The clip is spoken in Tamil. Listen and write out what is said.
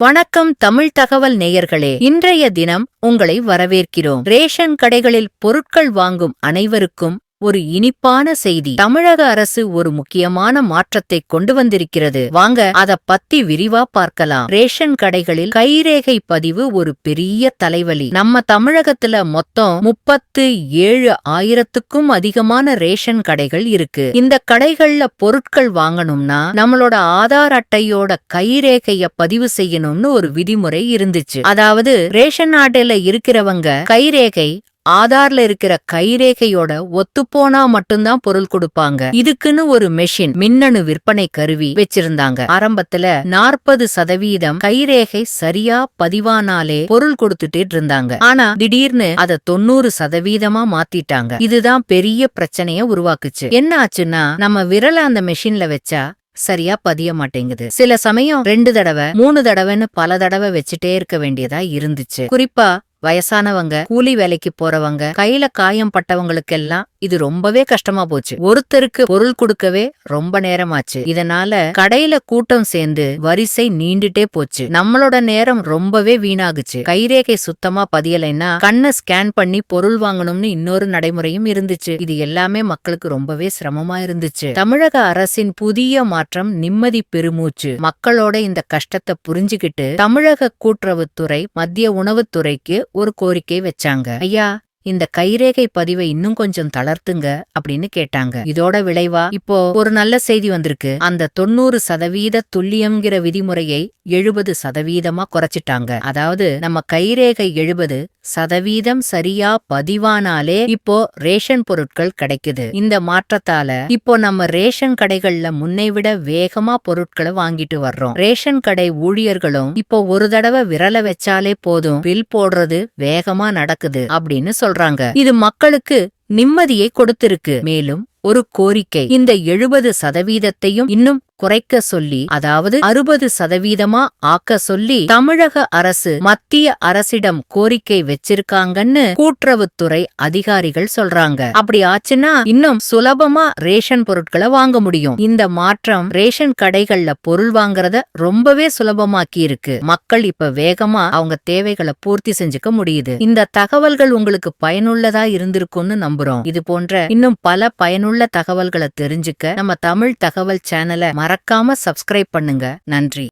வணக்கம் தமிழ் தகவல் நேயர்களே. இன்றைய தினம் உங்களை வரவேற்கிறோம். ரேஷன் கடைகளில் பொருட்கள் வாங்கும் அனைவருக்கும் ஒரு இனிப்பான செய்தி. தமிழக அரசு ஒரு முக்கியமான மாற்றத்தை கொண்டு வந்திருக்கிறது வாங்க அத பத்தி விரிவா பார்க்கலாம். ரேஷன் கடைகளில் கைரேகை பதிவு ஒரு பெரிய தலைவலி. நம்ம தமிழகத்துல மொத்தம் முப்பத்து ஏழு ஆயிரத்துக்கும் அதிகமான ரேஷன் கடைகள் இருக்கு. இந்த கடைகள்ல பொருட்கள் வாங்கணும்னா நம்மளோட ஆதார் அட்டையோட கைரேகைய பதிவு செய்யணும்னு ஒரு விதிமுறை இருந்துச்சு. அதாவது ரேஷன் அட்டையில இருக்கிறவங்க கைரேகை ஆதார்ல இருக்கிற கைரேகையோட ஒத்துப்போனா மட்டும்தான் பொருள் கொடுப்பாங்க. இதுக்குன்னு ஒரு மெஷின் மின்னணு விற்பனை கருவி வச்சிருந்தாங்க. ஆரம்பத்துல நாற்பது சதவீதம் கைரேகை சரியா பதிவானாலே பொருள் கொடுத்துட்டு இருந்தாங்க ஆனா திடீர்னு அத தொண்ணூறு சதவீதமா மாத்திட்டாங்க. இதுதான் பெரிய பிரச்சனைய உருவாக்குச்சு. என்ன ஆச்சுன்னா நம்ம விரல அந்த மெஷின்ல வச்சா சரியா பதிய மாட்டேங்குது. சில சமயம் ரெண்டு தடவை மூணு தடவைன்னு பல தடவை வச்சுட்டே இருக்க வேண்டியதா இருந்துச்சு. குறிப்பா வயசானவங்க கூலி வேலைக்கு போறவங்க கையில காயம் பட்டவங்களுக்கெல்லாம் இது ரொம்பவே கஷ்டமா போச்சு. ஒருத்தருக்கு பொருள் கொடுக்கவே ரொம்ப நேரமாச்சு. இதனால கடையில கூட்டம் சேர்ந்து வரிசை நீண்டுட்டே போச்சு. நம்மளோட நேரம் ரொம்பவே வீணாகுச்சு. கைரேகை சுத்தமா பதியலைன்னா கண்ணை ஸ்கேன் பண்ணி பொருள் வாங்கணும்னு இன்னொரு நடைமுறையும் இருந்துச்சு. இது எல்லாமே மக்களுக்கு ரொம்பவே சிரமமா இருந்துச்சு. தமிழக அரசின் புதிய மாற்றம் நிம்மதி பெருமூச்சு. மக்களோட இந்த கஷ்டத்தை புரிஞ்சுகிட்டு தமிழக கூட்டுறவுத்துறை மத்திய உணவுத்துறைக்கு ஒரு கோரிக்கை வச்சாங்க. ஐயா இந்த கைரேகை பதிவை இன்னும் கொஞ்சம் தளர்த்துங்க அப்படின்னு கேட்டாங்க. இதோட விளைவா? இப்போ ஒரு நல்ல செய்தி வந்திருக்கு. அந்த தொண்ணூறு சதவீத துல்லியம்ங்கிற விதிமுறையை எழுபது சதவீதமா குறைச்சிட்டாங்க. அதாவது நம்ம கைரேகை எழுபது சதவீதம் சரியா பதிவானாலே இப்போ ரேஷன் பொருட்கள் கிடைக்குது. இந்த மாற்றத்தால இப்போ நம்ம ரேஷன் கடைகள்ல முன்னை விட வேகமா பொருட்களை வாங்கிட்டு வர்றோம். ரேஷன் கடை ஊழியர்களும் இப்போ ஒரு தடவை விரல வச்சாலே போதும் பில் போடுறது வேகமா நடக்குது அப்படின்னு சொல்றாங்க. இது மக்களுக்கு நிம்மதியை கொடுத்திருக்கு. மேலும் ஒரு கோரிக்கை இந்த எழுபது சதவீதத்தையும் இன்னும் குறைக்க சொல்லி அதாவது அறுபது சதவீதமா ஆக்க சொல்லி தமிழக அரசு மத்திய அரசிடம் கோரிக்கை வச்சிருக்காங்கன்னு கூட்டுறவுத்துறை அதிகாரிகள் சொல்றாங்க. அப்படி ஆச்சுன்னா இன்னும் சுலபமா ரேஷன் பொருட்களை வாங்க முடியும். இந்த மாற்றம் ரேஷன் கடைகள்ல பொருள் வாங்குறத ரொம்பவே சுலபமாக்கி இருக்கு. மக்கள் இப்ப வேகமா அவங்க தேவைகளை பூர்த்தி செஞ்சுக்க முடியுது. இந்த தகவல்கள் உங்களுக்கு பயனுள்ளதா இருந்திருக்கும்னு நம்புறோம். இது போன்ற இன்னும் பல பயனுள்ள தகவல்களை தெரிஞ்சுக்க நம்ம தமிழ் தகவல் சேனலை மறக்காம சப்ஸ்கிரைப் பண்ணுங்க. நன்றி.